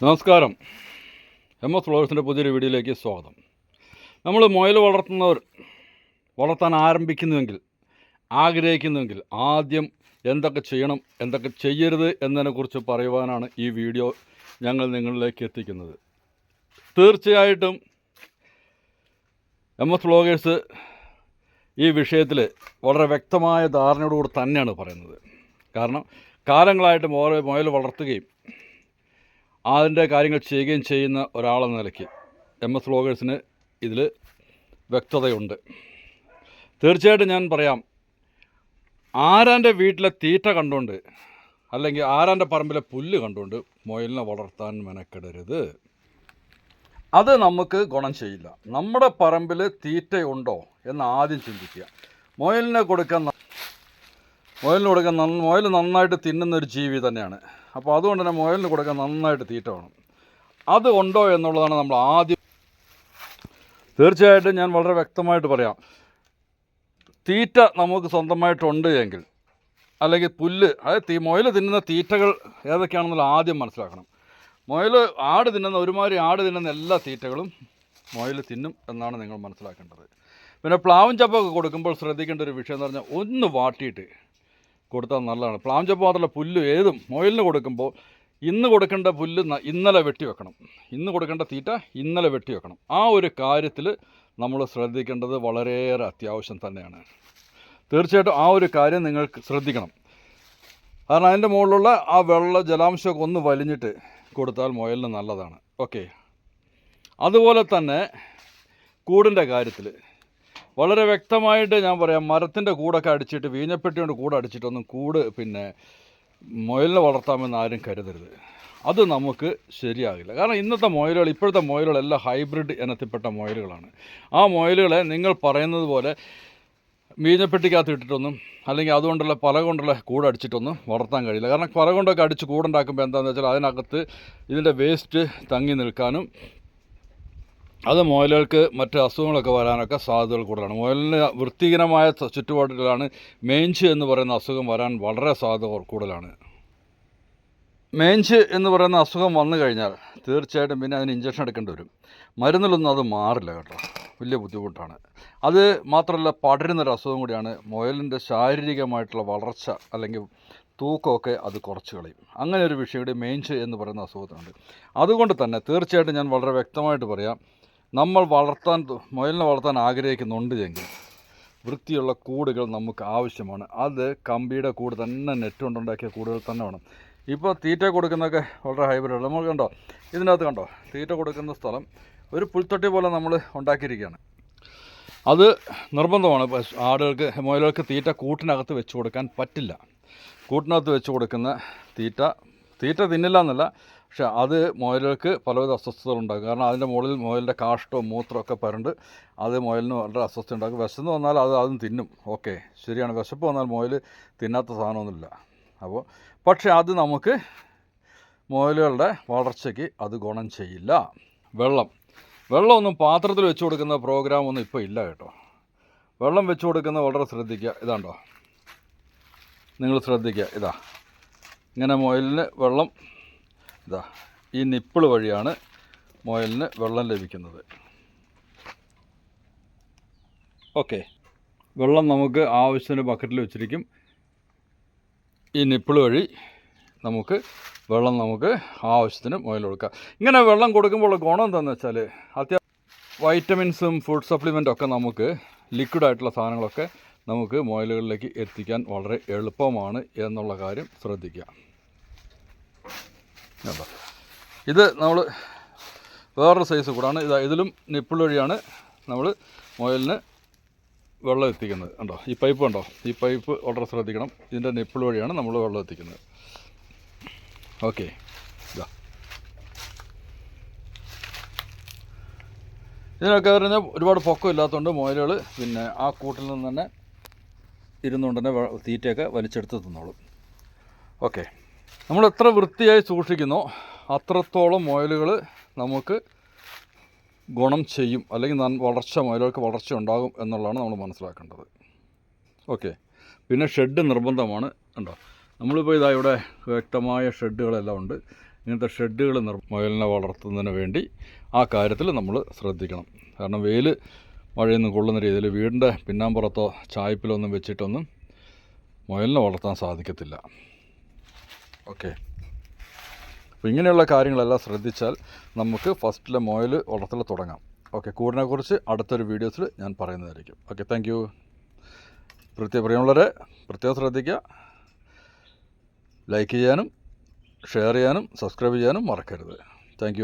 നമസ്കാരം. M S ഫ്ലോവേഴ്സിന്റെ പുതിയൊരു വീഡിയോയിലേക്ക് സ്വാഗതം. നമ്മൾ മുയൽ വളർത്തുന്നവർ വളർത്താൻ ആരംഭിക്കുന്നുവെങ്കിൽ ആഗ്രഹിക്കുന്നുവെങ്കിൽ ആദ്യം എന്തൊക്കെ ചെയ്യണം എന്തൊക്കെ ചെയ്യരുത് എന്നതിനെക്കുറിച്ച് പറയുവാനാണ് ഈ വീഡിയോ ഞങ്ങൾ നിങ്ങളിലേക്ക് എത്തിക്കുന്നത്. തീർച്ചയായിട്ടും എം എസ് ഫ്ലോഗേഴ്സ് ഈ വിഷയത്തിൽ വളരെ വ്യക്തമായ ധാരണയോടുകൂടി തന്നെയാണ് പറയുന്നത്. കാരണം കാലങ്ങളായിട്ട് ഓരോ മുയൽ വളർത്തുകയും അതിന്റെ കാര്യങ്ങൾ ചെയ്യുകയും ചെയ്യുന്ന ഒരാളെന്ന നിലയ്ക്ക് എം എസ് വ്ളോഗേഴ്സിന് ഇതിൽ വ്യക്തതയുണ്ട്. തീർച്ചയായിട്ടും ഞാൻ പറയാം ആരാന്റെ വീട്ടിലെ തീറ്റ കണ്ടുകൊണ്ട് അല്ലെങ്കിൽ ആരാന്റെ പറമ്പിലെ പുല്ല് കണ്ടുകൊണ്ട് മുയലിനെ വളർത്താൻ മെനക്കെടരുത്. അത് നമുക്ക് ഗുണം ചെയ്യില്ല. നമ്മുടെ പറമ്പിൽ തീറ്റയുണ്ടോ എന്ന് ആദ്യം ചിന്തിക്കുക. മുയലിനെ കൊടുക്കാൻ മുയലിന് കൊടുക്കാൻ മുയൽ നന്നായിട്ട് തിന്നുന്ന ഒരു ജീവി തന്നെയാണ്. അപ്പോൾ അതുകൊണ്ട് തന്നെ മുയലിന് കൊടുക്കാൻ നന്നായിട്ട് തീറ്റ വേണം. അത് ഉണ്ടോ എന്നുള്ളതാണ് നമ്മൾ ആദ്യം തീർച്ചയായിട്ടും ഞാൻ വളരെ വ്യക്തമായിട്ട് പറയാം. തീറ്റ നമുക്ക് സ്വന്തമായിട്ടുണ്ട് എങ്കിൽ അല്ലെങ്കിൽ പുല്ല് അതായത് തീ മുയൽ തിന്നുന്ന തീറ്റകൾ ഏതൊക്കെയാണെന്നുള്ള ആദ്യം മനസ്സിലാക്കണം. മുയൽ ആട് തിന്നുന്ന ഒരുമാതിരി ആട് തിന്നുന്ന എല്ലാ തീറ്റകളും മുയൽ തിന്നും എന്നാണ് നിങ്ങൾ മനസ്സിലാക്കേണ്ടത്. പിന്നെ പ്ലാവും ചപ്പൊക്കെ കൊടുക്കുമ്പോൾ ശ്രദ്ധിക്കേണ്ട ഒരു വിഷയം എന്ന് പറഞ്ഞാൽ ഒന്ന് വാട്ടിയിട്ട് കൊടുത്താൽ നല്ലതാണ്. പ്ലാഞ്ചപ്പ് ചപ്പ് മാത്രമല്ല പുല്ല് ഏതും മുയലിന് കൊടുക്കുമ്പോൾ ഇന്ന് കൊടുക്കേണ്ട പുല്ല് ഇന്നലെ വെട്ടി വെക്കണം. ഇന്ന് കൊടുക്കേണ്ട തീറ്റ ഇന്നലെ വെട്ടി വെക്കണം. ആ ഒരു കാര്യത്തിൽ നമ്മൾ ശ്രദ്ധിക്കേണ്ടത് വളരെയേറെ അത്യാവശ്യം തന്നെയാണ്. തീർച്ചയായിട്ടും ആ ഒരു കാര്യം നിങ്ങൾ ശ്രദ്ധിക്കണം. കാരണം അതിന്റെ മുകളിലുള്ള ആ വെള്ള ജലാംശമൊക്കെ ഒന്ന് വലിഞ്ഞിട്ട് കൊടുത്താൽ മൊയലിന് നല്ലതാണ്. ഓക്കെ. അതുപോലെ തന്നെ കൂടിന്റെ കാര്യത്തിൽ വളരെ വ്യക്തമായിട്ട് ഞാൻ പറയാം മരത്തിന്റെ കൂടൊക്കെ അടിച്ചിട്ട് വീഞ്ഞപ്പെട്ടി കൊണ്ട് കൂട് അടിച്ചിട്ടൊന്നും കൂട് പിന്നെ മുയലിനെ വളർത്താമെന്ന് ആരും കരുതരുത്. അത് നമുക്ക് ശരിയാകില്ല. കാരണം ഇന്നത്തെ മുയലുകൾ ഇപ്പോഴത്തെ മുയലുകളെല്ലാം ഹൈബ്രിഡ് ഇനത്തിൽപ്പെട്ട മുയലുകളാണ്. ആ മുയലുകളെ നിങ്ങൾ പറയുന്നത് പോലെ മീഞ്ഞപ്പെട്ടിക്കകത്ത് ഇട്ടിട്ടൊന്നും അല്ലെങ്കിൽ അതുകൊണ്ടുള്ള പല കൊണ്ടുള്ള കൂടടിച്ചിട്ടൊന്നും വളർത്താൻ കഴിയില്ല. കാരണം പല കൊണ്ടൊക്കെ അടിച്ച് കൂടുണ്ടാക്കുമ്പോൾ എന്താണെന്ന് വെച്ചാൽ അതിനകത്ത് ഇതിന്റെ വേസ്റ്റ് തങ്ങി നിൽക്കാനും അത് മുയലുകൾക്ക് മറ്റ് അസുഖങ്ങളൊക്കെ വരാനൊക്കെ സാധ്യതകൾ കൂടുതലാണ്. മുയലിന് വൃത്തിഹീനമായ ചുറ്റുപാടുകളാണ് മേഞ്ച് എന്ന് പറയുന്ന അസുഖം വരാൻ വളരെ സാധ്യത കൂടുതലാണ്. മേഞ്ച് എന്ന് പറയുന്ന അസുഖം വന്നു കഴിഞ്ഞാൽ തീർച്ചയായിട്ടും പിന്നെ അതിന് ഇഞ്ചക്ഷൻ എടുക്കേണ്ടി വരും. മരുന്നിലൊന്നും അത് മാറില്ല കേട്ടോ. വലിയ ബുദ്ധിമുട്ടാണ്. അത് മാത്രമല്ല പടരുന്നൊരു അസുഖം കൂടിയാണ്. മുയലിന്റെ ശാരീരികമായിട്ടുള്ള വളർച്ച അല്ലെങ്കിൽ തൂക്കമൊക്കെ അത് കുറച്ച് കളയും. അങ്ങനെ ഒരു വിഷയം മേഞ്ച് എന്ന് പറയുന്ന അസുഖത്തിനുണ്ട്. അതുകൊണ്ട് തന്നെ തീർച്ചയായിട്ടും ഞാൻ വളരെ വ്യക്തമായിട്ട് പറയാം. നമ്മൾ വളർത്താൻ മുയലിനെ വളർത്താൻ ആഗ്രഹിക്കുന്നുണ്ട് എങ്കിൽ വൃത്തിയുള്ള കൂടുകൾ നമുക്ക് ആവശ്യമാണ്. അത് കമ്പിയുടെ കൂട് തന്നെ നെറ്റ് കൊണ്ടുണ്ടാക്കിയ കൂടുകൾ തന്നെ വേണം. ഇപ്പോൾ തീറ്റ കൊടുക്കുന്നതൊക്കെ വളരെ ഹൈബ്രിഡ് നമ്മൾ കണ്ടോ? ഇതിനകത്ത് കണ്ടോ? തീറ്റ കൊടുക്കുന്ന സ്ഥലം ഒരു പുൽത്തൊട്ടി പോലെ നമ്മൾ ഉണ്ടാക്കിയിരിക്കുകയാണ്. അത് നിർബന്ധമാണ്. ആടുകൾക്ക് മുയലുകൾക്ക് തീറ്റ കൂട്ടിനകത്ത് വെച്ച് കൊടുക്കാൻ പറ്റില്ല. കൂട്ടിനകത്ത് വെച്ച് കൊടുക്കുന്ന തീറ്റ തീറ്റ തിന്നില്ല എന്നല്ല പക്ഷെ അത് മുയലുകൾക്ക് പലവിധ അസ്വസ്ഥതകൾ ഉണ്ടാകും. കാരണം അതിന്റെ മുകളിൽ മുയലിന്റെ കാഷ്ടവും മൂത്രമൊക്കെ പരണ്ട് അത് മുയലിന് വളരെ അസ്വസ്ഥ ഉണ്ടാക്കും വിശന്ന് വന്നാൽ അത് അതും തിന്നും. ഓക്കെ ശരിയാണ്. വിശപ്പ് വന്നാൽ മുയൽ തിന്നാത്ത സാധനമൊന്നുമില്ല. അപ്പോൾ പക്ഷേ അത് നമുക്ക് മുയലുകളുടെ വളർച്ചയ്ക്ക് അത് ഗുണം ചെയ്യില്ല. വെള്ളം. വെള്ളമൊന്നും പാത്രത്തിൽ വെച്ച് കൊടുക്കുന്ന പ്രോഗ്രാം ഒന്നും ഇപ്പോൾ ഇല്ല കേട്ടോ. വെള്ളം വെച്ച് കൊടുക്കുന്ന വളരെ ശ്രദ്ധിക്കുക. ഇതാണ്ടോ? നിങ്ങൾ ശ്രദ്ധിക്കുക. ഇതാ. ഇങ്ങനെ മുയലിന് വെള്ളം ഇതാ ഈ നിപ്പിൾ വഴിയാണ് മുയലിന് വെള്ളം ലഭിക്കുന്നത്. ഓക്കെ വെള്ളം നമുക്ക് ആവശ്യത്തിന് ബക്കറ്റിൽ വെച്ചിരിക്കും. ഈ നിപ്പിൾ വഴി നമുക്ക് വെള്ളം നമുക്ക് ആവശ്യത്തിന് മുയൽ കൊടുക്കാം. ഇങ്ങനെ വെള്ളം കൊടുക്കുമ്പോൾ ഗുണം എന്താണെന്ന് വെച്ചാൽ അത്യാവശ്യം വൈറ്റമിൻസും ഫുഡ് സപ്ലിമെന്റും ഒക്കെ നമുക്ക് ലിക്വിഡായിട്ടുള്ള സാധനങ്ങളൊക്കെ നമുക്ക് മുയലുകളിലേക്ക് എത്തിക്കാൻ വളരെ എളുപ്പമാണ് എന്നുള്ള കാര്യം ശ്രദ്ധിക്കുക. കണ്ടോ? ഇത് നമ്മൾ വേറൊരു സൈസ് കൂടാണ്. ഇതാ ഇതിലും നിപ്പിൾ വഴിയാണ് നമ്മൾ മുയലിന് വെള്ളം എത്തിക്കുന്നത്. കണ്ടോ? ഈ പൈപ്പ് ഉണ്ടോ ഈ പൈപ്പ് വളരെ ശ്രദ്ധിക്കണം. ഇതിന്റെ നിപ്പിൾ വഴിയാണ് നമ്മൾ വെള്ളം എത്തിക്കുന്നത്. ഓക്കെ ഇതാ. ഇതിനൊക്കെ പറഞ്ഞാൽ ഒരുപാട് പൊക്കം ഇല്ലാത്തതുകൊണ്ട് മുയലുകൾ പിന്നെ ആ കൂട്ടിൽ നിന്ന് തന്നെ ഇരുന്നുകൊണ്ട് തന്നെ തീറ്റയൊക്കെ വലിച്ചെടുത്ത് തിന്നോളും. ഓക്കെ നമ്മൾ എത്ര വൃത്തിയായി സൂക്ഷിക്കുന്നോ അത്രത്തോളം മുയലുകൾ നമുക്ക് ഗുണം ചെയ്യും. അല്ലെങ്കിൽ വളർച്ച മുയലുകൾക്ക് വളർച്ച ഉണ്ടാകും എന്നുള്ളതാണ് നമ്മൾ മനസ്സിലാക്കേണ്ടത്. ഓക്കെ. പിന്നെ ഷെഡ് നിർബന്ധമാണ്. ഉണ്ടോ നമ്മളിപ്പോൾ ഇതാ ഇവിടെ വ്യക്തമായ ഷെഡുകളെല്ലാം ഉണ്ട്. ഇങ്ങനത്തെ ഷെഡുകൾ നിർ മുയലിനെ വളർത്തുന്നതിന് വേണ്ടി ആ കാര്യത്തിൽ നമ്മൾ ശ്രദ്ധിക്കണം. കാരണം വെയിൽ മഴയൊന്നും കൊള്ളുന്ന രീതിയിൽ വീടിന്റെ പിന്നാമ്പുറത്തോ ചായ്പിലോ ഒന്നും വെച്ചിട്ടൊന്നും മുയലിനെ വളർത്താൻ സാധിക്കത്തില്ല. ഓക്കെ. അപ്പോൾ ഇങ്ങനെയുള്ള കാര്യങ്ങളെല്ലാം ശ്രദ്ധിച്ചാൽ നമുക്ക് ഫസ്റ്റിലെ മോയൽ വളർത്തൽ തുടങ്ങാം. ഓക്കെ കൂടിനെക്കുറിച്ച് അടുത്തൊരു വീഡിയോസിൽ ഞാൻ പറയുന്നതായിരിക്കും. ഓക്കെ താങ്ക് യു പ്രത്യേക പ്രിയമുള്ളവരെ പ്രത്യേകം ശ്രദ്ധിക്കുക. ലൈക്ക് ചെയ്യാനും ഷെയർ ചെയ്യാനും സബ്സ്ക്രൈബ് ചെയ്യാനും മറക്കരുത്. താങ്ക്